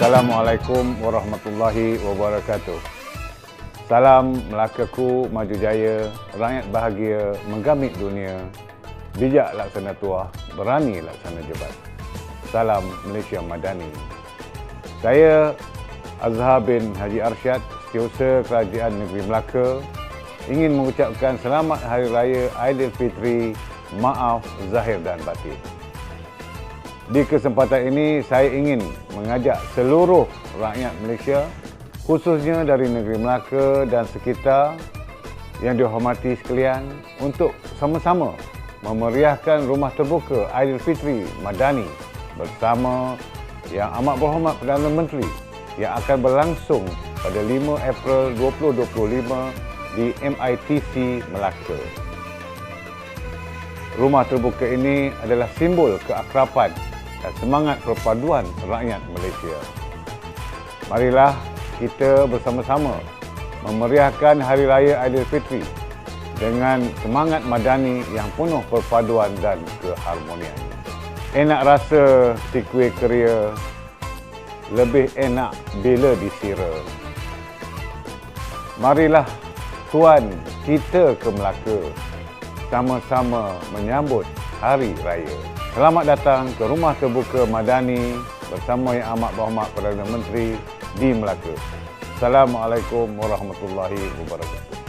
Assalamualaikum warahmatullahi wabarakatuh. Salam Melakaku Maju Jaya, rakyat bahagia, menggamit dunia, bijak laksana tuah, berani laksana jebat. Salam Malaysia Madani. Saya Azhar bin Haji Arsyad, Setiausaha Kerajaan Negeri Melaka, ingin mengucapkan selamat Hari Raya Aidilfitri, maaf zahir dan batin. Di kesempatan ini saya ingin mengajak seluruh rakyat Malaysia khususnya dari negeri Melaka dan sekitar yang dihormati sekalian untuk sama-sama memeriahkan rumah terbuka Aidilfitri Madani bersama Yang Amat Berhormat Perdana Menteri yang akan berlangsung pada 5 April 2025 di MITC Melaka. Rumah terbuka ini adalah simbol keakraban dan semangat perpaduan rakyat Malaysia. Marilah kita bersama-sama memeriahkan Hari Raya Aidilfitri dengan semangat madani yang penuh perpaduan dan keharmonian. Enak rasa si kuih keria, lebih enak bila disira. Marilah tuan kita ke Melaka sama-sama menyambut Hari Raya. Selamat datang ke Rumah Terbuka Madani bersama Yang Amat Berhormat Perdana Menteri di Melaka. Assalamualaikum warahmatullahi wabarakatuh.